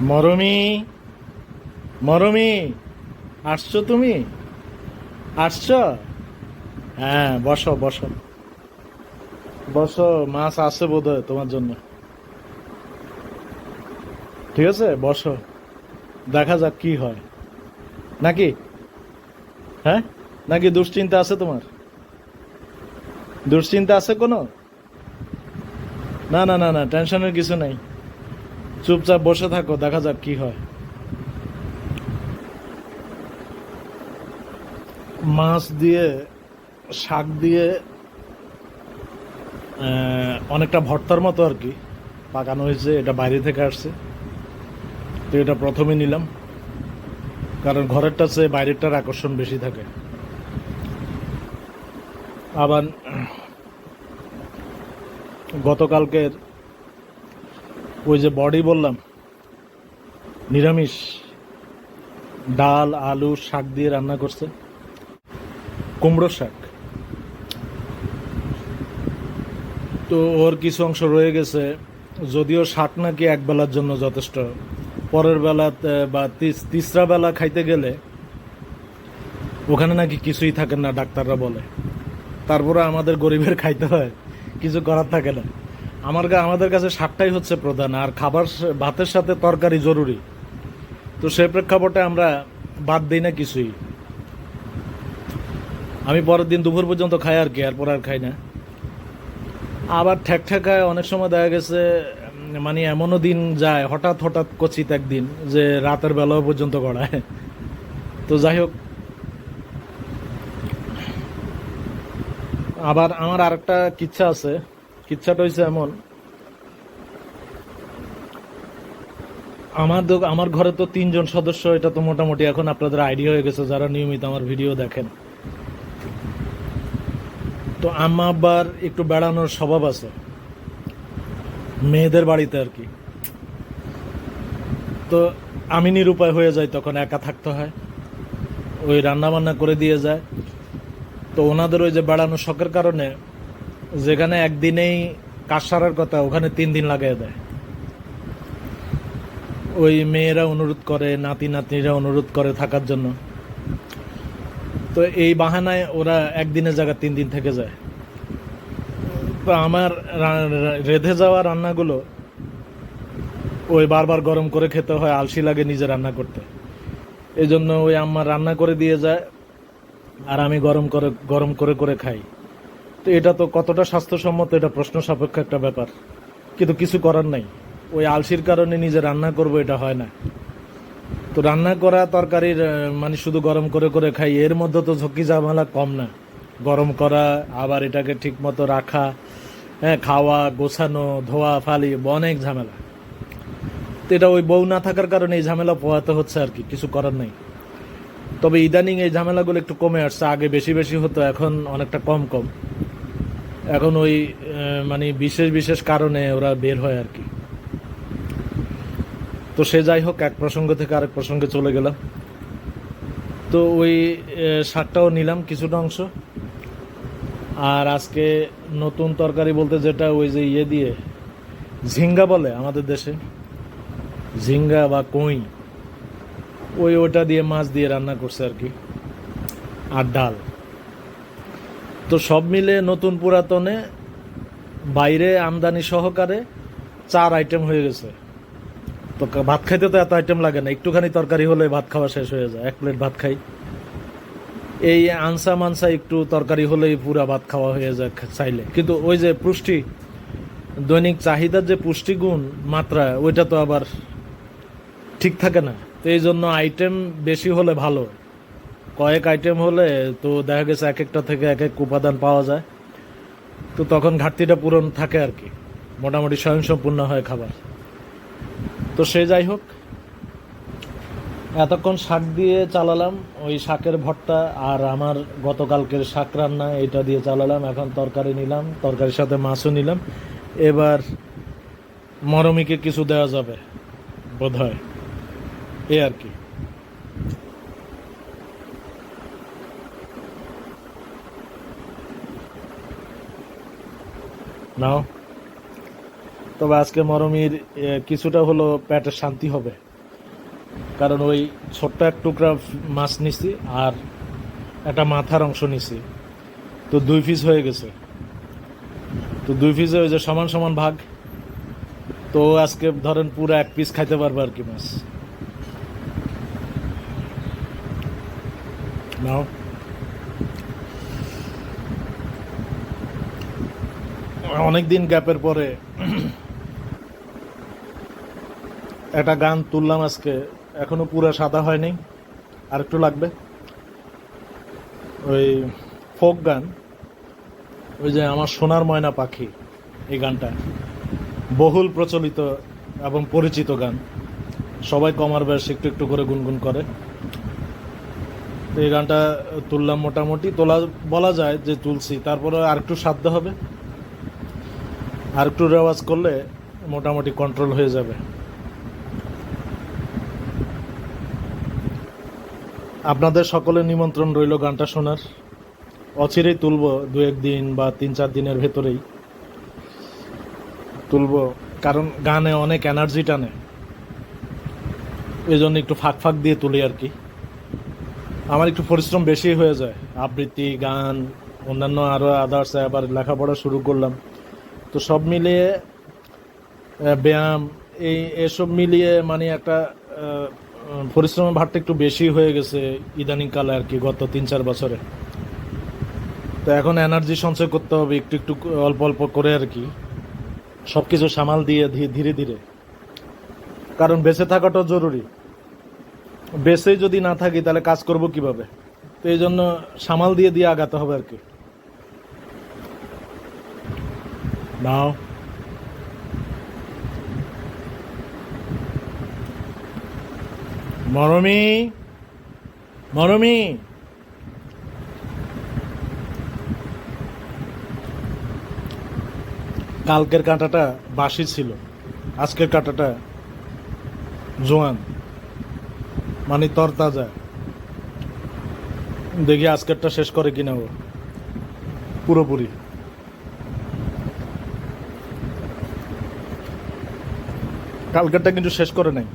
মরমি মরমি, আসছো তুমি? আসছো? হ্যাঁ বসো বসো। বসো, মাছ আছে বোধ হয় তোমার জন্য। ঠিক আছে, বসো। দেখা যাক কি হয়। নাকি? হ্যাঁ? নাকি দুশ্চিন্তা আছে তোমার? দুশ্চিন্তা আছে কোনো? না না না না, টেনশনের কিছু নাই। চুপচাপ বসে থাকো, দেখা যাক কি হয়। মাছ দিয়ে, শাক দিয়ে অনেকটা ভর্তার মতো আর কি পাকানো হয়েছে, এটা বাইরে থেকে আসছে। তো এটা প্রথমে নিলাম, কারণ ঘরেরটা চেয়ে বাইরেরটার আকর্ষণ বেশি থাকে। আবার, গতকালকের ওই যে বডি বললাম, নিরামিষ, ডাল, আলু, শাক দিয়ে রান্না করছে। কুমড়ো শাক। তো ওর কিছু অংশ রয়ে গেছে, যদিও শাক নাকি এক বেলার জন্য যথেষ্ট। পরের বেলা বা তিস- তিসরা বেলা খাইতে গেলে ওখানে নাকি কিছুই থাকে না, ডাক্তাররা বলে। তারপরে আমাদের গরিবের খাইতে হয়, কিছু করার থাকে না। আমার আমাদের কাছে শাকটাই হচ্ছে প্রধান, আর খাবার ভাতের সাথে তরকারি জরুরি। তো সে প্রেক্ষাপটে আমরা বাদ দিই না কিছুই। আমি পরের দিন দুপুর পর্যন্ত খাই আর কি, এরপর আর খাই না। আবার ঠেক ঠেকায় অনেক সময় দেখা গেছে মানে এমনও দিন যায়, হঠাৎ হঠাৎ কচিত একদিন, যে রাতের বেলাও পর্যন্ত গড়ায়। তো যাই হোক। আবার আমার আরেকটা কিচ্ছা আছে। কিচ্ছাটা হয়েছে এমন। আমার আমার ঘরে তো তিনজন সদস্য, এটা তো মোটামুটি এখন আপনাদের আইডিয়া হয়ে গেছে, যারা নিয়মিত আমার ভিডিও দেখেন। তো আম্মা আব্বার একটু বেড়ানোর স্বভাব আছে, মেয়েদের বাড়িতে আর কি। তো আমি নিরুপায় হয়ে যাই তখন, একা থাকতে হয়। ওই রান্না বান্না করে দিয়ে যায়। তো ওনাদের ওই যে বেড়ানোর শখের কারণে যেখানে একদিনেই কাজ সারার কথা, ওখানে তিন দিন লাগিয়ে দেয়। ওই মেয়েরা অনুরোধ করে, নাতি নাতনিরা অনুরোধ করে থাকার জন্য। তো এই বাহানায় ওরা একদিনের জায়গা তিন দিন থেকে যায়। তো আমার রেধে যাওয়া রান্নাগুলো ওই বারবার গরম করে খেতে হয়, আলসি লাগে নিজে রান্না করতে। এই জন্য ওই আম্মা রান্না করে দিয়ে যায়, আর আমি গরম করে গরম করে করে খাই। তো এটা তো কতটা স্বাস্থ্যসম্মত, এটা প্রশ্ন সাপেক্ষ একটা ব্যাপার। কিন্তু কিছু করার নাই। ওই আলসির কারণে নিজে রান্না করব, এটা হয় না। তো রান্না করা তরকারির মানে শুধু গরম করে করে খাই, এর মধ্যে তো ঝক্কি ঝামেলা কম না। গরম করা, আবার এটাকে ঠিক মতো রাখা হ্যাঁ খাওয়া, গোছানো, ধোয়া, ফালি, অনেক ঝামেলা। তো এটা ওই বউ না থাকার কারণে এই ঝামেলা পোহাতে হচ্ছে আর কি, কিছু করার নেই। তবে ইদানিং এই ঝামেলাগুলো একটু কমে আসছে, আগে বেশি বেশি হতো, এখন অনেকটা কম কম। এখন ওই মানে বিশেষ বিশেষ কারণে ওরা বের হয় আর কি। তো সে যাই হোক, এক প্রসঙ্গ থেকে আরেক প্রসঙ্গে চলে গেলাম। তো ওই শাকটাও নিলাম কিছুটা অংশ। আর আজকে নতুন তরকারি বলতে যেটা ওই যে ইয়ে দিয়ে, ঝিঙ্গা বলে আমাদের দেশে, ঝিঙ্গা বা কই, ওই ওটা দিয়ে মাছ দিয়ে রান্না করছে আর কি। আর ডাল। তো সব মিলে নতুন পুরাতনে বাইরে আমদানি সহকারে চার আইটেম হয়ে গেছে। তো ভাত খাইতে তো এত আইটেম লাগে না। একটুখানি তরকারি হলে ভাত খাওয়া শেষ হয়ে যায়। এক প্লেট ভাত খাই। এই আনসা মানসা একটু তরকারি হলেই পুরা ভাত খাওয়া হয়ে যায় চাইলে। কিন্তু ওই যে পুষ্টি, দৈনিক চাহিদার যে পুষ্টিগুণ মাত্রা, ওইটা তো আবার ঠিক থাকে না। তো এই জন্য আইটেম বেশি হলে ভালো। কয়েক আইটেম হলে তো দেখা গেছে এক একটা থেকে এক এক উপাদান পাওয়া যায়। তো তখন ঘাটতিটা পূরণ থাকে আর কি। মোটামুটি স্বয়ংসম্পূর্ণ হয় খাবার। তো সে যাই হোক, এতক্ষণ শাক দিয়ে চালালাম, ওই শাকের ভর্তা আর আমার গতকালকের শাক রান্না এটা দিয়ে চালালাম, এখন তরকারি নিলাম, তরকারির সাথে মাছও নিলাম। এবার মরমিকে কিছু দেওয়া যাবে বোধ হয় এই আর কি। নাও। তবে আজকে মরমির কিছুটা হলো পেটের শান্তি হবে। কারণ ওই ছোট্ট এক টুকরা মাছ নিছি আর একটা মাথার অংশ নিছি। তো দুই পিস হয়ে গেছে। তো দুই পিসে ওই যে সমান সমান ভাগ। তো আজকে ধরেন পুরো এক পিস খাইতে পারবে আর কি মাছ। নাও। অনেকদিন গ্যাপের পরে একটা গান তুললাম আজকে। এখনও পুরো সাদা হয়নি। আর একটু লাগবে। ওই ফোক গান। ওই যে আমার সোনার ময়না পাখি, এই গানটা। বহুল প্রচলিত এবং পরিচিত গান। সবাই কমার বয়স একটু একটু করে গুনগুন করে। তো এই গানটা তুললাম মোটামুটি। তোলা, বলা যায় যে তুলছি। তারপরে আর একটু সাধ্য হবে। আর একটু রেওয়াজ করলে মোটামুটি কন্ট্রোল হয়ে যাবে। আপনাদের সকলের নিমন্ত্রণ রইল গানটা শোনার। অচিরেই তুলব দু একদিন বা তিন চার দিনের ভেতরেই। তুলব, কারণ গানে অনেক এনার্জি টানে। এই জন্য একটু ফাঁক ফাঁক দিয়ে তুলি আর কি। আমার একটু পরিশ্রম বেশি হয়ে যায়। আবৃত্তি, গান, অন্যান্য আরও আদার্স আবার লেখাপড়া শুরু করলাম। তো সব মিলিয়ে ব্যায়াম, এই, এসব মিলিয়ে মানে একটা পরিশ্রমের ভারটা একটু বেশি হয়ে গেছে ইদানিংকালে আর কি গত তিন চার বছরে। তো এখন এনার্জি সঞ্চয় করতে হবে, একটু একটু অল্প অল্প করে আর কি। সব কিছু সামাল দিয়ে ধীরে ধীরে। কারণ বেঁচে থাকাটাও জরুরি। বেঁচেই যদি না থাকি, তাহলে কাজ করব কীভাবে? তো এই জন্য সামাল দিয়ে দিয়ে আগাতে হবে আর কি। নাও মরমি মরমি কালকের কাঁটাটা বাসি ছিল। আজকের কাঁটাটা জোয়ান। মানে তরতাজা। দেখি আজকেরটা শেষ করে কিনা ও। পুরোপুরি। কালকেরটা কিন্তু শেষ করে নাই।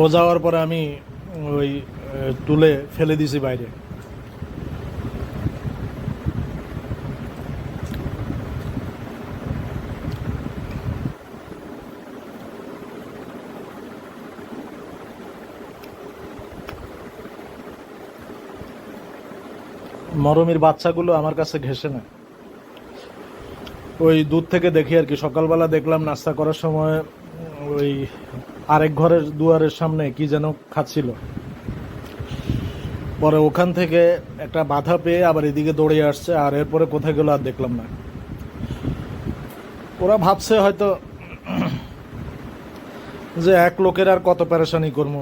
ও যাওয়ার পরে আমি ওই তুলে ফেলে দিয়েছি বাইরে। মরমির বাচ্চাগুলো আমার কাছে ঘেসে না ওই দূর থেকে দেখি আর কি। সকালবেলা দেখলাম নাস্তা করার সময় ওই আরেক ঘরের দুয়ারের সামনে কি যেন খাচ্ছিল। পরে ওখান থেকে একটা বাধা পেয়ে আবার এদিকে দৌড়ে আসছে আর এরপরে কোথায় গেল আর দেখলাম না। ওরা ভাবছে হয়তো যে এক লোকের আর কত প্যারেশানি করব।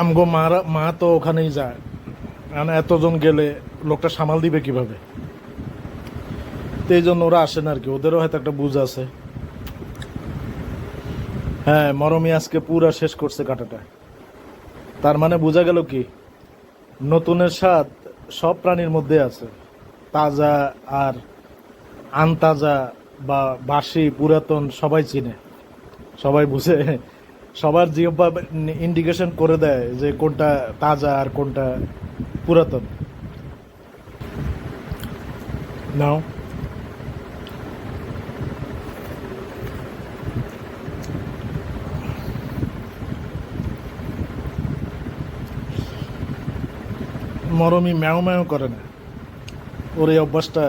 আমগো মারা, মা তো ওখানেই যায়। এতজন গেলে লোকটা সামাল দিবে কীভাবে? তো এই জন্য ওরা আসে না আর কি। ওদেরও হয়তো একটা বুঝ আছে। হ্যাঁ মরমি আজকে পুরা শেষ করছে কাটাটা। তার মানে বোঝা গেল কি, নতুনের স্বাদ সব প্রাণীর মধ্যে আছে। তাজা আর আনতাজা বা বাসি, পুরাতন সবাই চিনে। সবাই বুঝে। সবার জিহ্বা ইন্ডিকেশন করে দেয় যে কোনটা তাজা আর কোনটা পুরাতন। নাও। মরমি ম্যাও ম্যাও করে না। ওর এই অভ্যাসটা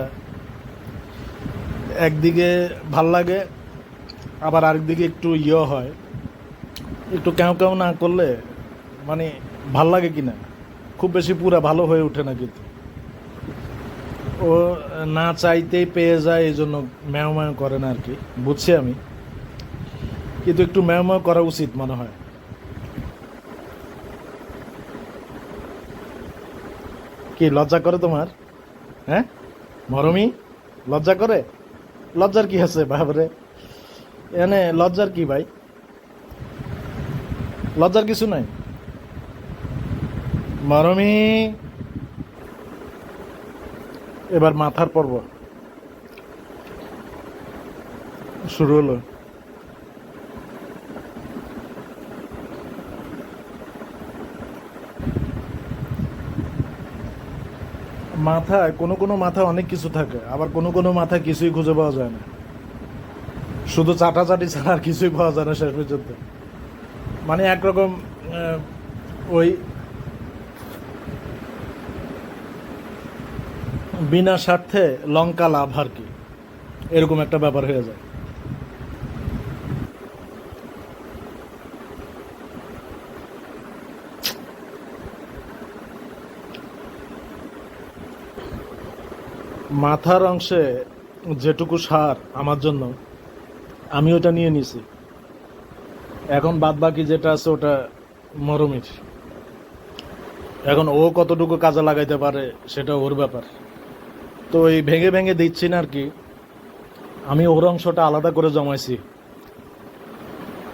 একদিকে ভালো লাগে, আবার আরেকদিকে একটু ইয়ে হয়। একটু কেউ কেউ না করলে মানে ভালো লাগে কিনা? খুব বেশি পুরা ভালো হয়ে ওঠে না কিন্তু। ও না চাইতেই পেয়ে যায়, এই জন্য ম্যাও ম্যাও করে না আর কি। বুঝছি আমি। কিন্তু একটু ম্যাও ম্যাও করা উচিত মনে হয়। কি লজ্জা করে তোমার? হ্যাঁ? মরমি, লজ্জা করে? লজ্জার কি আছে, বাবরে? এনে লজ্জার কি ভাই? লজ্জার কিছু নাই। মরমি, এবার মাথার পর্ব। শুরু হলো। মাথায়, কোনো কোনো মাথায় অনেক কিছু থাকে, আবার কোনো কোনো মাথায় কিছুই খুঁজে পাওয়া যায় না। শুধু চাটাচাটি ছাড়া আর কিছুই পাওয়া যায় না শেষ পর্যন্ত। মানে একরকম ওই বিনা স্বার্থে লঙ্কা লাভ আর কি। এরকম একটা ব্যাপার হয়ে যায়। মাথার অংশে যেটুকু সার আমার জন্য, আমি ওটা নিয়ে নিছি। এখন বাদ বাকি যেটা আছে ওটা মরমির। এখন ও কতটুকু কাজে লাগাইতে পারে সেটা ওর ব্যাপার। তো এই ভেঙে ভেঙে দিচ্ছি না আর কি। আমি ওর অংশটা আলাদা করে জমাইছি।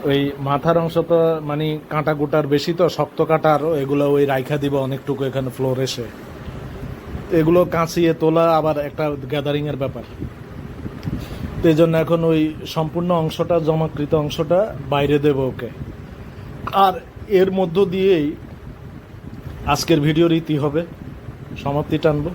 ওই মাথার অংশ তো মানে কাঁটা কুটার বেশি তো, শক্ত কাটার এগুলো ওই রাইখা দিব অনেকটুকু এখানে ফ্লোর এসে। এগুলো কাঁচিয়ে তোলা আবার একটা গ্যাদারিংয়ের ব্যাপার। তো এই জন্য এখন ওই সম্পূর্ণ অংশটা, জমাকৃত অংশটা বাইরে দেব ওকে। আর এর মধ্য দিয়েই আজকের ভিডিওর ইতি হবে। সমাপ্তি টানবো।